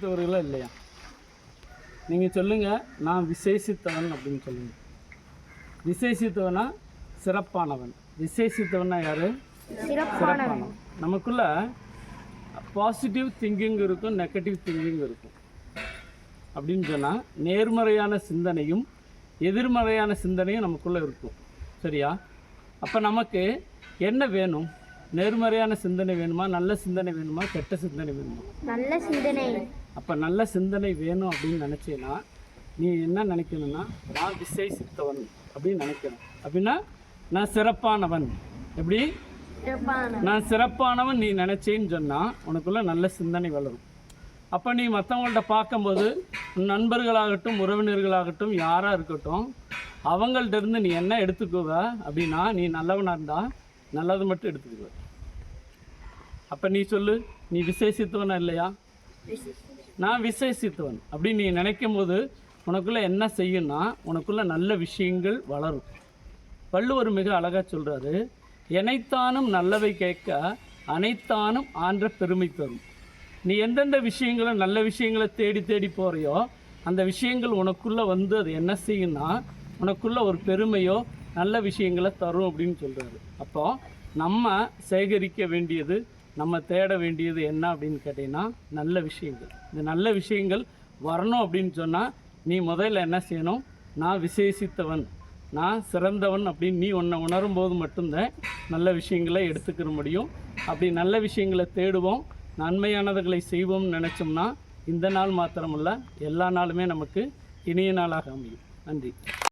விசேஷித்தவர்களா இல்லையா? நீங்கள் சொல்லுங்கள் நான் விசேஷித்தவன் அப்படின்னு சொல்லுங்க. விசேஷித்தவனா சிறப்பானவன். விசேஷித்தவனா யார்? சிறப்பானவன். நமக்குள்ள பாசிட்டிவ் திங்கிங் இருக்கும் நெகட்டிவ் திங்கிங் இருக்கும். அப்படின்னு சொன்னால் நேர்மறையான சிந்தனையும் எதிர்மறையான சிந்தனையும் நமக்குள்ளே இருக்கும். சரியா? அப்போ நமக்கு என்ன வேணும்? நேர்மறையான சிந்தனை வேணுமா? நல்ல சிந்தனை வேணுமா? கெட்ட சிந்தனை வேணுமா? நல்ல சிந்தனை. அப்போ நல்ல சிந்தனை வேணும் அப்படின்னு நினச்சேன்னா நீ என்ன நினைக்கணும்னா நான் விசேஷித்தவன் அப்படின்னு நினைக்கணும். அப்படின்னா நான் சிறப்பானவன். எப்படி? நான் சிறப்பானவன் நீ நினச்சேன்னு சொன்னால் உனக்குள்ள நல்ல சிந்தனை வளரும். அப்போ நீ மற்றவங்கள்ட்ட பார்க்கும்போது நண்பர்களாகட்டும் உறவினர்களாகட்டும் யாராக இருக்கட்டும் அவங்கள்ட்ட இருந்து நீ என்ன எடுத்துக்குவ? அப்படின்னா நீ நல்லவனாக இருந்தால் நல்லது மட்டும் எடுத்துக்குவ அப்போ நீ சொல்லு நீ விசேஷித்தவனா இல்லையா? நான் விசேஷித்தவன். அப்படி நீ நினைக்கும் போது உனக்குள்ளே என்ன செய்யும்னா உனக்குள்ள நல்ல விஷயங்கள் வளரும். வள்ளுவர் மிக அழகாக சொல்கிறாரு எனைத்தானும் நல்லவை கேட்க அனைத்தானும் ஆன்ற பெருமை தரும். நீ எந்தெந்த விஷயங்களை நல்ல விஷயங்களை தேடி தேடி போகிறையோ அந்த விஷயங்கள் உனக்குள்ளே வந்து அது என்ன செய்யும்னா உனக்குள்ள ஒரு பெருமையோ நல்ல விஷயங்களை தரும் அப்படின்னு சொல்கிறாரு அப்போ நம்ம சேகரிக்க வேண்டியது நம்ம தேட வேண்டியது என்ன அப்படின்னு கேட்டிங்கன்னா நல்ல விஷயங்கள். இந்த நல்ல விஷயங்கள் வரணும் அப்படின்னு சொன்னால் நீ முதல்ல என்ன செய்யணும்? நான் விசேஷித்தவன். நான் சிறந்தவன் அப்படின்னு நீ உன்னை உணரும் போது மட்டும்தான் நல்ல விஷயங்களை எடுத்துக்கிற முடியும். அப்படி நல்ல விஷயங்களை தேடுவோம் நன்மையானதுகளை செய்வோம்னு நினச்சோம்னா இந்த நாள் மாத்திரமல்ல எல்லா நாளுமே நமக்கு இனிய நாளாக அமையும். நன்றி.